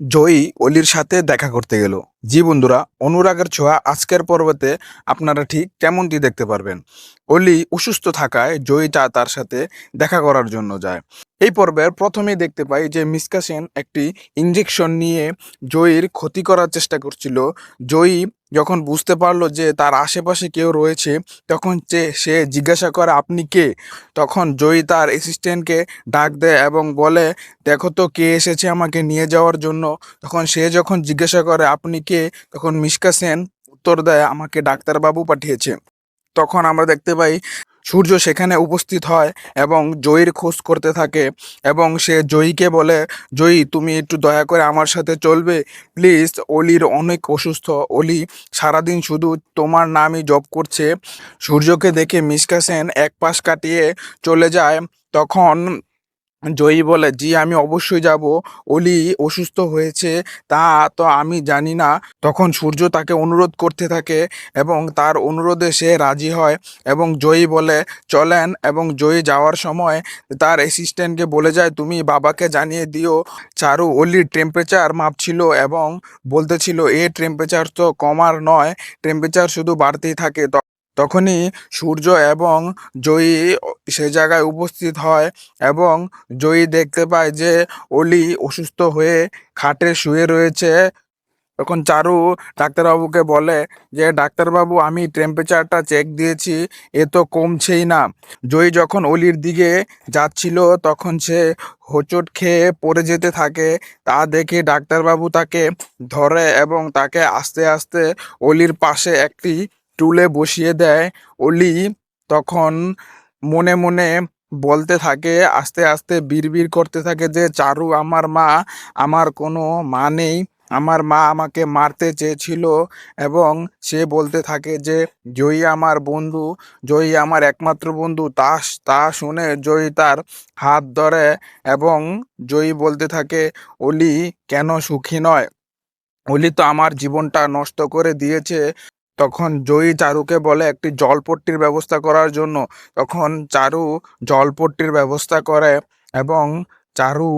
জয়ী অলির সাথে দেখা করতে গেল। জি বন্ধুরা, অনুরাগের ছোঁয়া আজকের পর্বতে আপনারা ঠিক কেমনটি দেখতে পারবেন? অলি অসুস্থ থাকায় জয়ী তা তার সাথে দেখা করার জন্য যায়। এই পর্বের প্রথমেই দেখতে পাই যে মিসকা সেন একটি ইঞ্জেকশন নিয়ে জয়ীর ক্ষতি করার চেষ্টা করছিল। জয়ী যখন বুঝতে পারল যে তার আশেপাশে কেউ রয়েছে, তখন সে জিজ্ঞাসা করে, আপনি কে? তখন জয়ী তার অ্যাসিস্ট্যান্টকে ডাক দেয় এবং বলে, দেখো তো কে এসেছে আমাকে নিয়ে যাওয়ার জন্য। তখন সে যখন জিজ্ঞাসা করে, আপনি কে? তখন মিশকা সেন উত্তর দেয়, আমাকে ডাক্তারবাবু পাঠিয়েছে। তখন আমরা দেখতে পাই সূর্য সেখানে উপস্থিত হয় এবং জয়ীর খোঁজ করতে থাকে এবং সে জয়ীকে বলে, জয়ী, তুমি একটু দয়া করে আমার সাথে চলবে। প্লিজ, অলির অনেক অসুস্থ। অলি, সারাদিন শুধু তোমার নামই জপ করছে। সূর্যকে দেখে মিসকাসেন এক পাশ কাটিয়ে চলে যায়। তখন জয়ী বলে, জি, আমি অবশ্যই যাব। অলি অসুস্থ হয়েছে, তা তো আমি জানি না। তখন সূর্য তাকে অনুরোধ করতে থাকে এবং তার অনুরোধে সে রাজি হয় এবং জয়ী বলে, চলেন। এবং জয়ী যাওয়ার সময় তার অ্যাসিস্ট্যান্টকে বলে যায়, তুমি বাবাকে জানিয়ে দিও, চারু অলির টেম্পারেচার মাপছিল এবং বলতেছিল এ টেম্পারেচার তো কমার নয় টেম্পারেচার শুধু বাড়তেই থাকে। তখনই সূর্য এবং জয়ী সে জায়গায় উপস্থিত হয় এবং জয়ী দেখতে পায় যে অলি অসুস্থ হয়ে খাটে শুয়ে রয়েছে। তখন চারু ডাক্তারবাবুকে বলে যে, ডাক্তারবাবু, আমি টেম্পারেচারটা চেক দিয়েছি, এ তো কমছেই না। জয়ী যখন অলির দিকে যাচ্ছিল, তখন সে হোঁচট খেয়ে পড়ে যেতে থাকে। তা দেখে ডাক্তারবাবু তাকে ধরে এবং তাকে আস্তে আস্তে অলির পাশে একটি টুলে বসিয়ে দেয় অলি। তখন মনে মনে বলতে থাকে, আস্তে আস্তে বিড়বিড় করতে থাকে যে, চারু, আমার মা, আমার কোনো মা নেই। আমার মা আমাকে মারতে চেয়েছিল। এবং সে বলতে থাকে যে, জয়ী আমার বন্ধু, জয়ী আমার একমাত্র বন্ধু। তা তা শুনে জয়ী তার হাত ধরে এবং জয়ী বলতে থাকে, অলি, কেন সুখী নয়? অলি তো আমার জীবনটা নষ্ট করে দিয়েছে। তখন জয়ী চারুকে বলে একটি জলপট্টির ব্যবস্থা করার জন্য। তখন চারু জলপট্টির ব্যবস্থা করে এবং চারু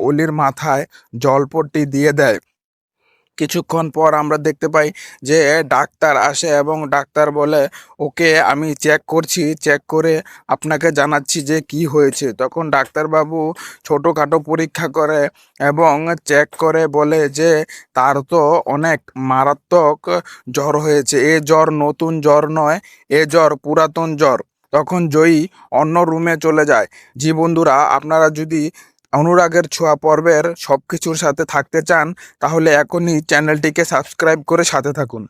অলির মাথায় জলপট্টি দিয়ে দেয়। কিছুক্ষণ পর আমরা দেখতে পাই যে ডাক্তার আসে এবং ডাক্তার বলে, ওকে, আমি চেক করছি চেক করে আপনাকে জানাচ্ছি যে কি হয়েছে। তখন ডাক্তারবাবু ছোটোখাটো পরীক্ষা করে এবং চেক করে বলে যে, তার তো অনেক মারাত্মক জ্বর হয়েছে। এ জ্বর নতুন জ্বর নয়, এ জ্বর পুরাতন জ্বর। তখন জয়ী অন্য রুমে চলে যায়। জি বন্ধুরা, আপনারা যদি অনুরাগের ছোঁয়া পর্বের সব কিছুর সাথে থাকতে চান, তাহলে এখনই চ্যানেলটিকে সাবস্ক্রাইব করে সাথে থাকুন।